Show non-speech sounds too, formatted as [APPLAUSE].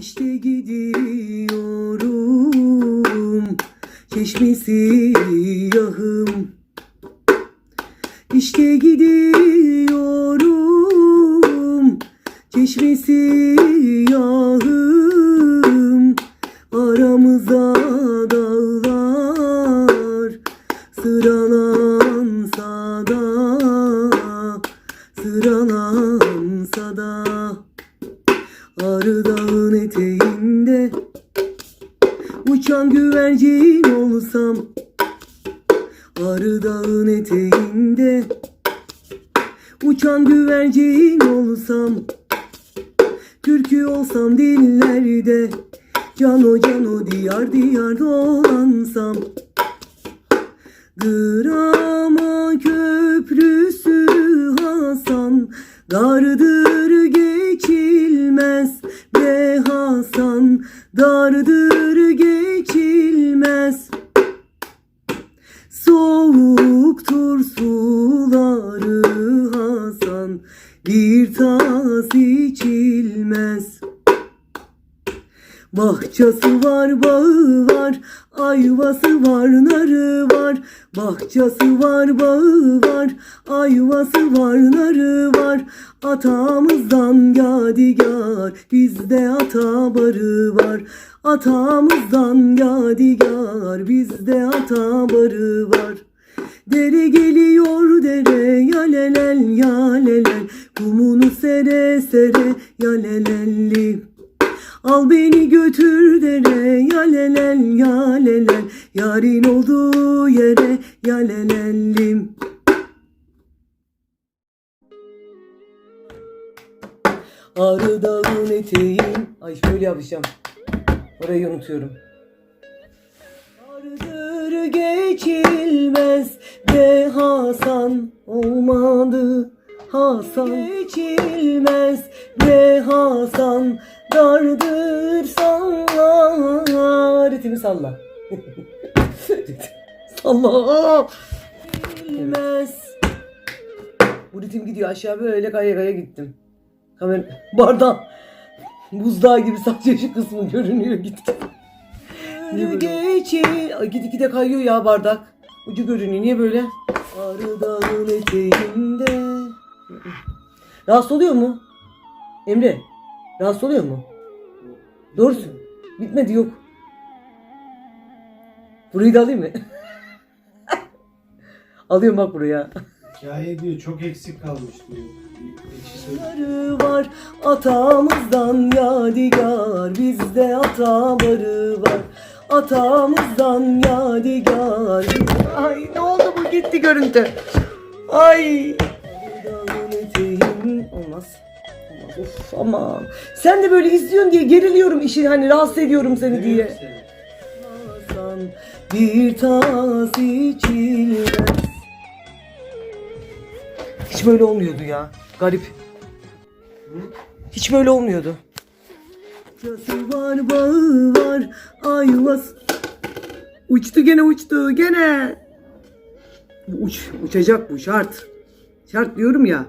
İşte gidiyorum çeşmesi yahım. İşte gidiyorum çeşmesi yahım. Aramıza dağlar sıralansa da Sıralansa da Ağrı dağın eteğinde Uçan güvercin olsam Ağrı dağın eteğinde Uçan güvercin olsam Türkü olsam dillerde Cano cano diyar diyar dolansam Drama köprüsü Hasan Dardır Dardır geçilmez. Soğuktur suları Bahçesi var, bağı var, ayvası var, narı var. Bahçesi var, bağı var, ayvası var, narı var. Atamızdan yadigar, bizde ata barı var. Atamızdan yadigar, bizde ata barı var. Dere geliyor dere yalelel yalelel Kumunu sere sere yalelelli Al beni götür dere yalelel yalelel Yarın olduğu yere yalelellim Ağrı dağın eteğim. Ay şöyle yapacağım. Orayı unutuyorum. Vardır geçilmez de Hasan olmadı Hasan geçilmez de Hasan dardır salla Ritmi salla [LAUGHS] Salla Geçilmez Bu ritim gidiyor aşağı böyle kaya kaya gittim Kamera bardak buzdağı gibi sadece şu kısmı görünüyor gitti Geçil. Ay gidi gide kayıyor ya bardak. Ucu görünüyor. Niye böyle? Arı dağın eteğinde. Rahatsız oluyor mu? Emre. Rahatsız oluyor mu? Doğrusu. Bitmedi yok. Burayı da alayım mı? [LAUGHS] Alıyorum bak buraya. Hikaye diyor çok eksik kalmış diyor. Ekşi var atamızdan yadigar bizde ata barı var atamızdan yadigar ay ne oldu bu gitti görüntü ay olmaz olmaz of aman sen de böyle izliyorsun diye geriliyorum işin hani rahatsız ediyorum seni diye bir tas içilmez. Hiç böyle olmuyordu ya. Garip. Hiç böyle olmuyordu. Yası var, bağı var, ayvas. Uçtu gene uçtu gene. Uç, uçacak bu şart. Şart diyorum ya.